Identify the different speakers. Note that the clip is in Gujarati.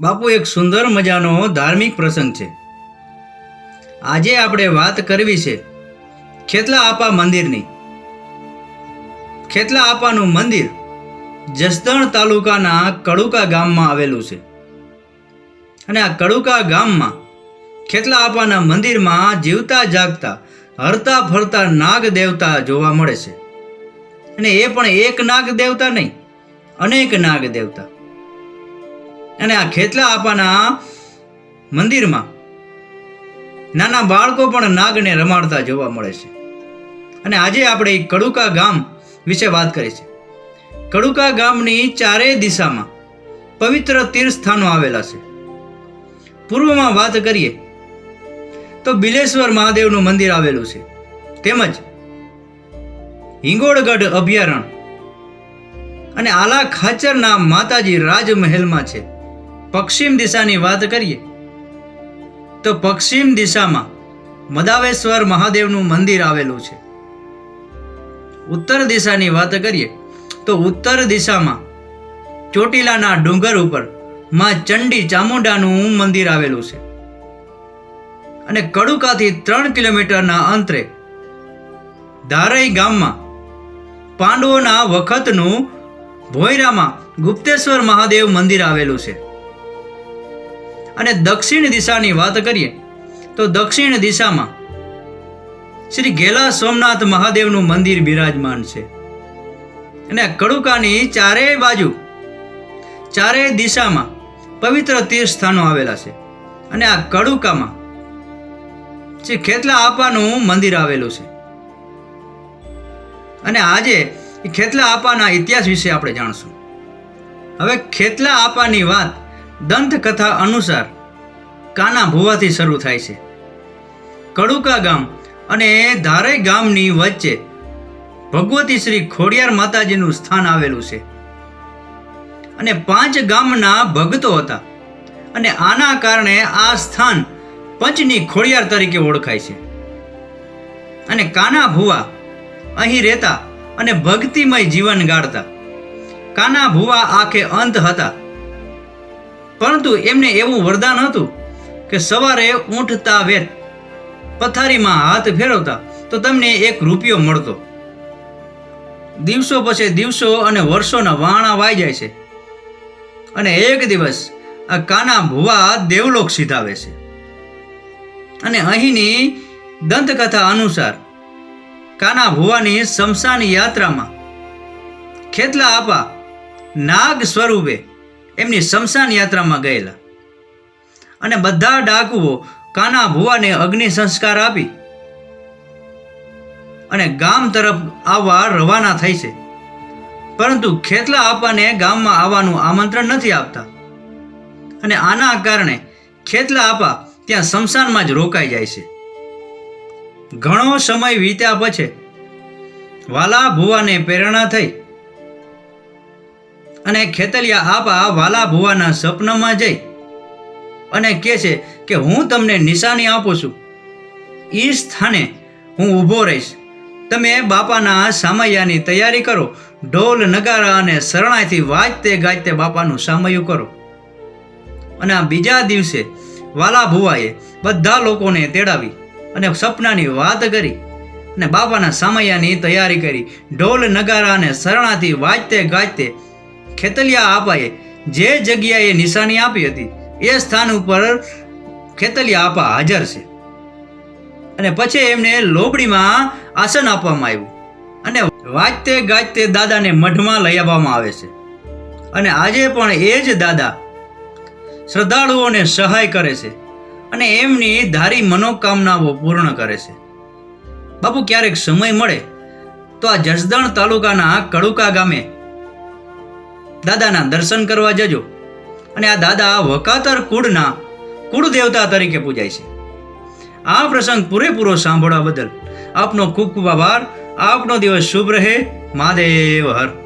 Speaker 1: બાપુ, એક સુંદર મજાનો ધાર્મિક પ્રસંગ છે. આજે આપણે વાત કરવી છે ખેતલા આપા મંદિરની. ખેતલા આપાનું મંદિર જસદણ તાલુકાના કડુકા ગામમાં આવેલું છે. અને આ કડુકા ગામમાં ખેતલા આપાના મંદિરમાં જીવતા જાગતા, હરતા ફરતા નાગ દેવતા જોવા મળે છે. અને એ પણ એક નાગ દેવતા નહીં, અનેક નાગ દેવતા. અને આ ખેતલા આપાના મંદિરમાં નાના બાળકો પણ નાગને રમાડતા જોવા મળે છે. અને આજે આપણે કડુકા ગામ વિશે વાત કરી છે. કડુકા ગામની ચારેય દિશામાં પવિત્ર તીર્થસ્થાનો આવેલા છે. પૂર્વમાં વાત કરીએ તો બિલેશ્વર મહાદેવનું મંદિર આવેલું છે. તેમજ હિંગોળગઢ અભયારણ્ય અને આલા ખાચરના માતાજી રાજમહેલમાં છે. પશ્ચિમ દિશાની વાત કરીએ, તો પશ્ચિમ દિશામાં મદાવેશ્વર મહાદેવનું મંદિર આવેલું છે. ઉત્તર દિશાની વાત કરીએ, તો ઉત્તર દિશામાં ચોટીલાના ડુંગર ઉપરમાં ચંડી ચામુંડાનું મંદિર આવેલું છે. અને કડુકાથી ત્રણ કિલોમીટરના અંતરે ધારઈ ગામમાં પાંડવોના વખતનું ભોયરામાં ગુપ્તેશ્વર મહાદેવ મંદિર આવેલું છે. અને દક્ષિણ દિશાની વાત કરીએ, તો દક્ષિણ દિશામાં શ્રી ગેલા સોમનાથ મહાદેવનું મંદિર બિરાજમાન છે. અને કડુકાની ચારેય બાજુ, ચારેય દિશામાં પવિત્ર તીર્થ સ્થાનો આવેલા છે. અને આ કડુકામાં શ્રી ખેતલા આપાનું મંદિર આવેલું છે. અને આજે ખેતલા આપાના ઇતિહાસ વિશે આપણે જાણશું. હવે ખેતલા આપાની વાત દંતકથા અનુસાર કાના ભુવાથી શરૂ થાય છે. કડુકા ગામ અને ધારઈ ગામની વચ્ચે ભગવતી શ્રી ખોડિયાર માતાજીનું સ્થાન આવેલું છે. અને પાંચ ગામના ભક્તો હતા અને આના કારણે આ સ્થાન પંચની ખોડિયાર તરીકે ઓળખાય છે. અને કાના ભુવા અહીં રહેતા અને ભક્તિમય જીવન ગાળતા. કાના ભુવા આખે અંત હતા પરંતુ એમને એવું વરદાન હતું કે સવારે ઊંઠતા વેત પથારીમાં હાથ ફેરવતા તો તમને એક રૂપિયો મળતો. દિવસો પછી દિવસો અને વર્ષોના વાણા વાઈ જાય છે. અને એક દિવસ આ કાના ભુવા દેવલોક સીધાવે છે. અને અહીંની દંતકથા અનુસાર કાના ભુવાની શમશાન યાત્રામાં ખેતલા આપા નાગ સ્વરૂપે એમની શમશાન યાત્રામાં ગયેલા. અને બધા ડાકુઓ કાના ભુવાને અગ્નિ સંસ્કાર આપી અને ગામ તરફ આવવા રવાના થઈ છે. પરંતુ ખેતલા આપાને ગામમાં આવવાનું આમંત્રણ નથી આપતા. અને આના કારણે ખેતલા આપા ત્યાં શમશાનમાં જ રોકાઈ જાય છે. ઘણો સમય વીત્યા પછી વાલા ભુવાને પ્રેરણા થઈ અને ખેતલિયા આપા વાલા ભુવાના સપનામાં જઈ અને કહે છે કે હું તમને નિશાની આપું છું. એ સ્થાને હું ઊભો રહીશ. તમે બાપાના સામૈયાની તૈયારી કરો. ઢોલ, નગારા અને શરણાઈથી વાજતે ગાજતે બાપાનું સામયું કરો. અને આ બીજા દિવસે વાલા ભુવાએ બધા લોકોને તેડાવી અને સપનાની વાત કરી અને બાપાના સામૈયાની તૈયારી કરી. ઢોલ, નગારા અને શરણાથી વાજતે ગાજતે ખેતલિયા આપાએ જે જગ્યાએ નિશાની આપી હતી, એ સ્થાન ઉપર ખેતલિયા આપા હાજર છે. અને પછી એમને લોબડીમાં આસન આપવામાં આવ્યું. અને વાજતે ગાજતે દાદાને મઢમાં લઈ આવવામાં આવે છે. અને આજે પણ એ જ દાદા શ્રદ્ધાળુઓને સહાય કરે છે અને એમની ધારી મનોકામનાઓ પૂર્ણ કરે છે. બાપુ, ક્યારેક સમય મળે તો આ જસદણ તાલુકાના કડુકા ગામે દાદાના દર્શન કરવા જજો. અને આ દાદા વકાતર કુળના કુળ દેવતા તરીકે પૂજાય છે. આ પ્રસંગ પૂરેપૂરો સાંભળવા બદલ આપનો ખૂબ ખૂબ આભાર. આપનો દિવસ શુભ રહે. મહાદેવ હર.